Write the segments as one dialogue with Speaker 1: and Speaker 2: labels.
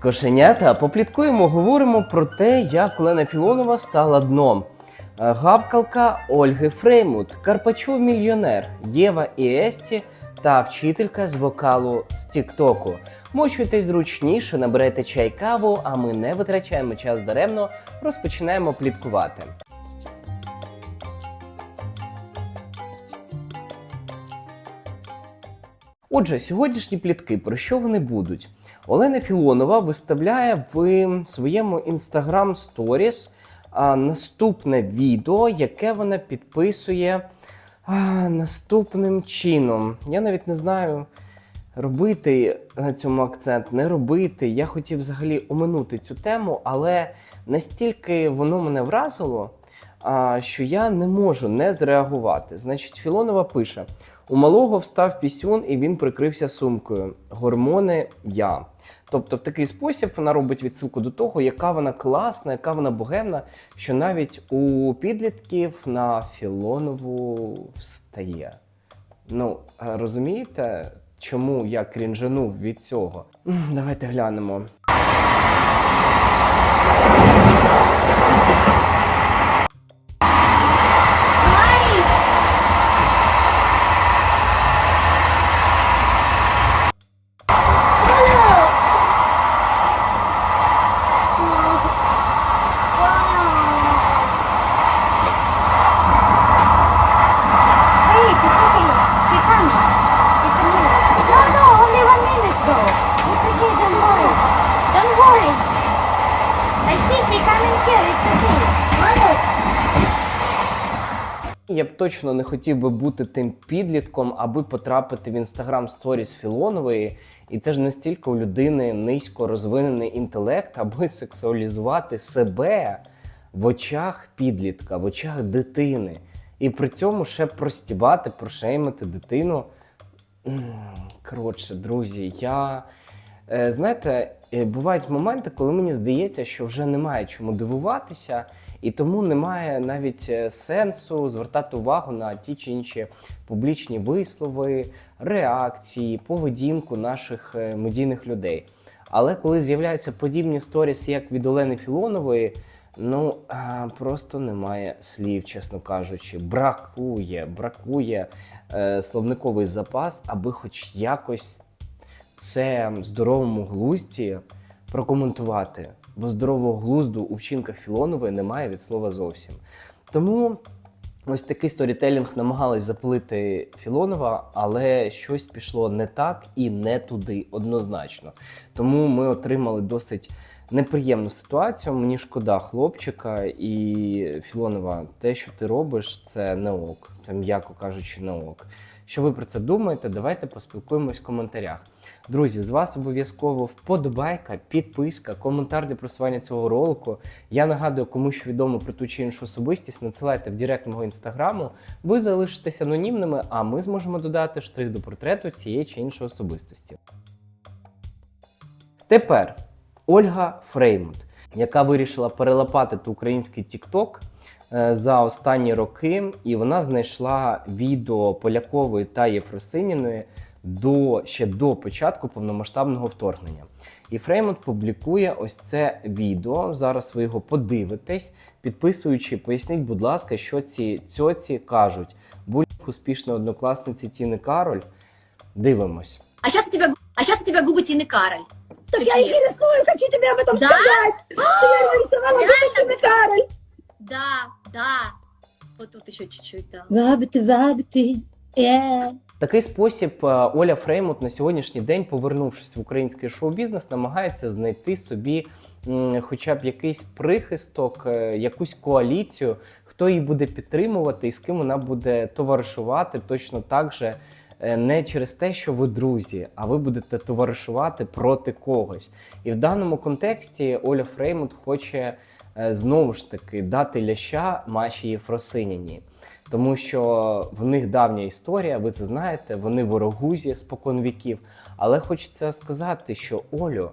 Speaker 1: Кошенята, попліткуємо, говоримо про те, як Олена Філонова стала дном. Е, Гавкалка Ольги Фреймут, Карпачов мільйонер, Єва і Есті та вчителька з вокалу з Тіктоку. Мочуйтесь зручніше, наберете чай каву, а ми не витрачаємо час даремно, розпочинаємо пліткувати. Отже, сьогоднішні плітки, про що вони будуть? Олена Філонова виставляє в своєму інстаграм сторіс наступне відео, яке вона підписує наступним чином. Я навіть не знаю, робити на цьому акцент, не робити. Я хотів взагалі оминути цю тему, але настільки воно мене вразило, що я не можу не зреагувати. Значить, Філонова пише: у малого встав пісюн, і він прикрився сумкою. Гормони я. Тобто, в такий спосіб вона робить відсилку до того, яка вона класна, яка вона богемна, що навіть у підлітків на Філонову встає. Ну, розумієте, чому я крінжанув від цього? Давайте глянемо. Я б точно не хотів би бути тим підлітком, аби потрапити в інстаграм сторіс Філонової. І це ж настільки у людини низько розвинений інтелект, аби сексуалізувати себе в очах підлітка, в очах дитини. І при цьому ще простібати, прошеймити дитину. Коротше, друзі, я. Е, Знаєте, бувають моменти, коли мені здається, що вже немає чому дивуватися, і тому немає навіть е, сенсу звертати увагу на ті чи інші публічні вислови, реакції, поведінку наших е, медійних людей. Але коли з'являються подібні сторіси, як від Олени Філонової, ну просто немає слів, чесно кажучи. Бракує, бракує е, словниковий запас, аби хоч якось це здоровому глузді прокоментувати. Бо здорового глузду у вчинках Філонової немає від слова зовсім. Тому ось такий сторітелінг намагались запалити Філонова, але щось пішло не так і не туди однозначно. Тому ми отримали досить неприємну ситуацію. Мені шкода хлопчика і Філонова, те, що ти робиш, це не ок. Це м'яко кажучи, не ок. Що ви про це думаєте? Давайте поспілкуємось в коментарях. Друзі, з вас обов'язково вподобайка, підписка, коментар для просування цього ролику. Я нагадую, кому що відомо про ту чи іншу особистість, надсилайте в директ мого інстаграму. Ви залишитесь анонімними, а ми зможемо додати штрих до портрету цієї чи іншої особистості. Тепер Ольга Фреймут, яка вирішила перелопатити український TikTok е, за останні роки, і вона знайшла відео Полякової та Єфросиніної до ще до початку повномасштабного вторгнення. І Фреймут публікує ось це відео. Зараз ви його подивитесь, підписуючи, поясніть, будь ласка, що ці цьоці кажуть. Будь успішної однокласниці Тіни Кароль. Дивимось.
Speaker 2: А сейчас у тебя, гу- а сейчас у тебя губы Тины Кароль.
Speaker 3: Так я
Speaker 2: Какие?
Speaker 3: их и рисую, хочу тебе об этом
Speaker 2: Да?
Speaker 3: сказать. Что я нарисовала губы Тины Кароль.
Speaker 2: Да, да. Вот тут еще чуть-чуть, да.
Speaker 3: Вабити, вабити. Yeah.
Speaker 1: Такий спосіб е, Оля Фреймут на сьогоднішній день, повернувшись в український шоу-бізнес, намагається знайти собі хоча б якийсь прихисток, е, якусь коаліцію, хто її буде підтримувати і з ким вона буде товаришувати точно так же. е, Не через те, що ви друзі, а ви будете товаришувати проти когось. І в даному контексті Оля Фреймут хоче знову ж таки дати ляща Маші Єфросиніні. Тому що в них давня історія, ви це знаєте, вони ворогузі спокон віків. Але хочеться сказати, що Олю,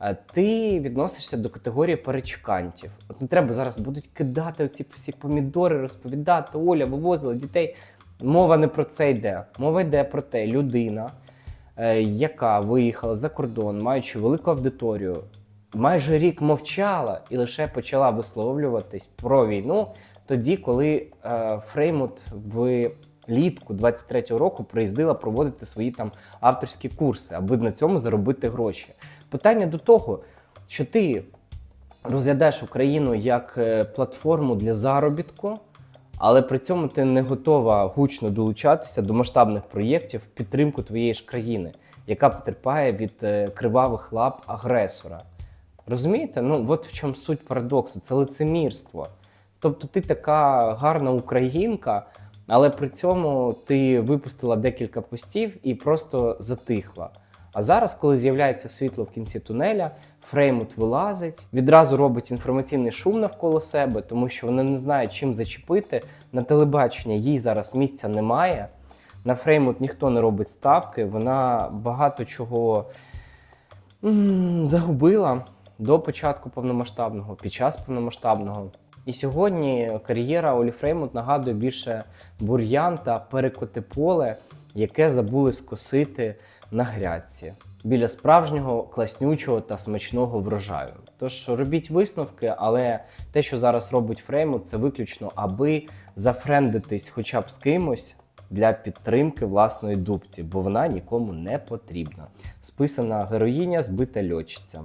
Speaker 1: е, ти відносишся до категорії перечкантів. От не треба зараз будуть кидати оці всі помідори, розповідати, Оля вивозила дітей. Мова не про це йде. Мова йде про те, людина, е, яка виїхала за кордон, маючи велику аудиторію, майже рік мовчала і лише почала висловлюватись про війну тоді, коли е, Фреймут в літку 23-го року приїздила проводити свої там авторські курси, аби на цьому заробити гроші. Питання до того, що ти розглядаєш Україну як е, платформу для заробітку, але при цьому ти не готова гучно долучатися до масштабних проєктів в підтримку твоєї ж країни, яка потерпає від е, кривавих лап агресора. Розумієте? Ну, от в чому суть парадоксу, це лицемірство. Тобто ти така гарна українка, але при цьому ти випустила декілька постів і просто затихла. А зараз, коли з'являється світло в кінці тунеля, Фреймут вилазить, відразу робить інформаційний шум навколо себе, тому що вони не знають, чим зачепити. На телебачення їй зараз місця немає. На Фреймут ніхто не робить ставки. Вона багато чого м, загубила до початку повномасштабного, під час повномасштабного. І сьогодні кар'єра Олі Фреймут нагадує більше бур'ян та перекоти поле, яке забули скосити на грядці біля справжнього класнючого та смачного врожаю. Тож робіть висновки, але те, що зараз робить Фреймут, це виключно аби зафрендитись хоча б з кимось для підтримки власної дубці, бо вона нікому не потрібна. Списана героїня, збита льотчиця.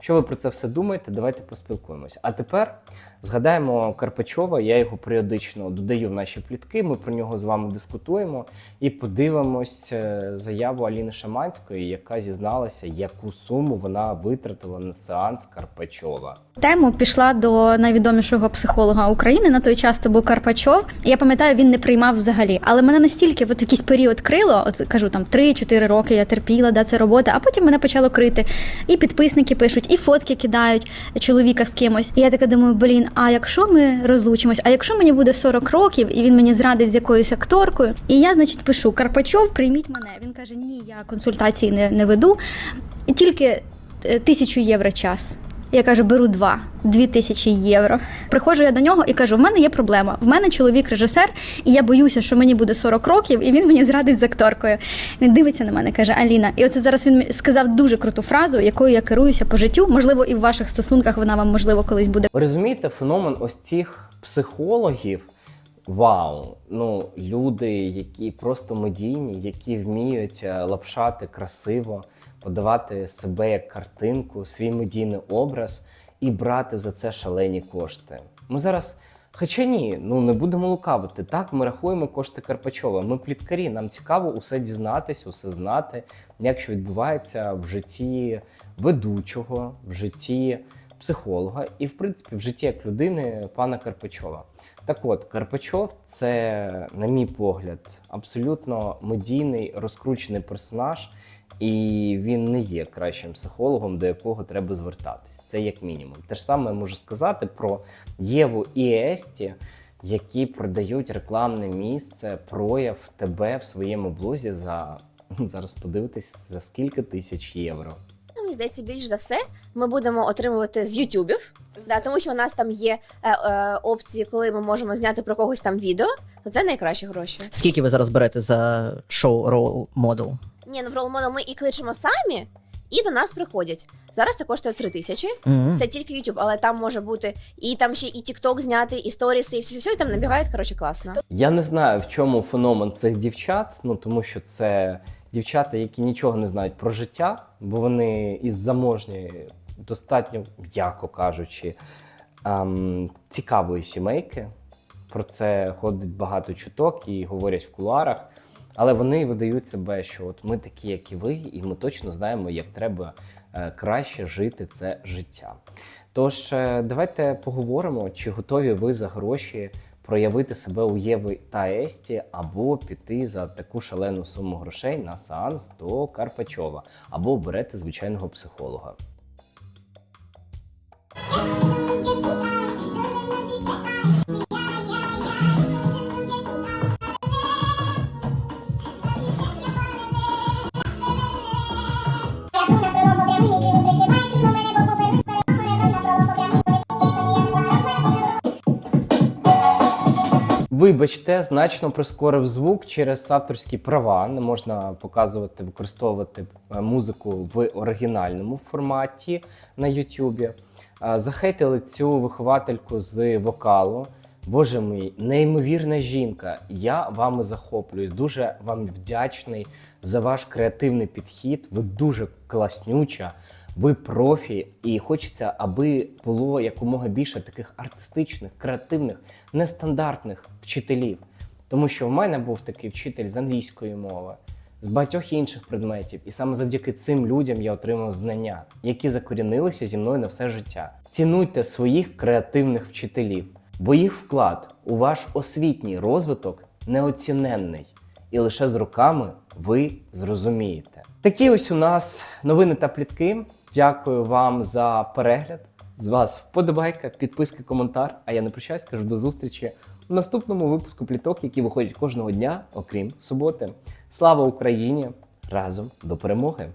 Speaker 1: Що ви про це все думаєте? Давайте поспілкуємось. А тепер згадаємо Карпачова. Я його періодично додаю в наші плітки. Ми про нього з вами дискутуємо і подивимось е, заяву Аліни Шаманської, яка зізналася, яку суму вона витратила на сеанс Карпачова.
Speaker 4: Тему пішла до найвідомішого психолога України на той час. То був Карпачов. Я пам'ятаю, він не приймав взагалі. Але мене настільки в якийсь період крило, от кажу там 3-4 роки я терпіла, да це робота. А потім мене почало крити. І підписники пишуть, і фотки кидають чоловіка з кимось. І я така думаю, блін, а якщо ми розлучимось, а якщо мені буде 40 років і він мені зрадить з якоюсь акторкою, і я, значить, пишу Карпачов, прийміть мене. Він каже: Ні, я консультації не, не веду. Тільки е, тисячу євро час. Я кажу, беру два, дві тисячі євро. Приходжу я до нього і кажу: в мене є проблема. В мене чоловік режисер, і я боюся, що мені буде 40 років, і він мені зрадить з акторкою. Він дивиться на мене, каже Аліна. І оце зараз він сказав дуже круту фразу, якою я керуюся по життю. Можливо, і в ваших стосунках вона вам можливо колись буде.
Speaker 1: Ви розумієте феномен ось цих психологів? Вау! Ну, люди, які просто медійні, які вміють е, лапшати красиво, подавати себе як картинку, свій медійний образ і брати за це шалені кошти. Ми зараз. Хоча ні, ну не будемо лукавити. Так, ми рахуємо кошти Карпачова. Ми пліткарі, нам цікаво усе дізнатись, усе знати, як що відбувається в житті ведучого, в житті психолога і, в принципі, в житті як людини пана Карпачова. Так от, Карпачов це, на мій погляд, абсолютно медійний розкручений персонаж, і він не є кращим психологом, до якого треба звертатись. Це як мінімум. Те ж саме я можу сказати про Єву і Есті, які продають рекламне місце, прояв тебе в своєму блозі за зараз подивитись за скільки тисяч євро.
Speaker 5: Мені здається, більш за все ми будемо отримувати з Ютубів, да, тому що у нас там є е, е, опції, коли ми можемо зняти про когось там відео, то це найкращі гроші.
Speaker 6: Скільки ви зараз берете за шоу рол модел?
Speaker 5: Ні, ну в ролмоно ми і кличемо самі, і до нас приходять. Зараз це коштує 3 тисячі.
Speaker 6: Мгм.
Speaker 5: Це тільки YouTube, але там може бути і там ще і TikTok зняти, і сторіси, і все, все, і там набігає, коротше, класно.
Speaker 1: Я не знаю, в чому феномен цих дівчат, ну тому що це дівчата, які нічого не знають про життя, бо вони із заможньої, достатньо, м'яко кажучи, ем, цікавої сімейки. Про це ходить багато чуток і говорять в кулуарах. Але вони видають себе, що от ми такі, як і ви, і ми точно знаємо, як треба е, краще жити це життя. Тож е, давайте поговоримо, чи готові ви за гроші проявити себе у Єви та Есті, або піти за таку шалену суму грошей на сеанс до Карпачова, або оберете звичайного психолога. Вибачте, значно прискорив звук через авторські права. Не можна показувати, використовувати е, музику в оригінальному форматі на Ютубі. Е, Захейтили цю виховательку з вокалу. Боже мій, неймовірна жінка. Я вами захоплююсь. Дуже вам вдячний за ваш креативний підхід. Ви дуже класнюча. Ви профі, і хочеться, аби було якомога більше таких артистичних, креативних, нестандартних вчителів. Тому що в мене був такий вчитель з англійської мови, з багатьох інших предметів, і саме завдяки цим людям я отримав знання, які закорінилися зі мною на все життя. Цінуйте своїх креативних вчителів, бо їх вклад у ваш освітній розвиток неоціненний, і лише з роками ви зрозумієте. Такі ось у нас новини та плітки. Дякую вам за перегляд. З вас вподобайка, підписка, коментар. А я не прощаюсь, кажу до зустрічі у наступному випуску пліток, які виходять кожного дня, окрім суботи. Слава Україні! Разом до перемоги!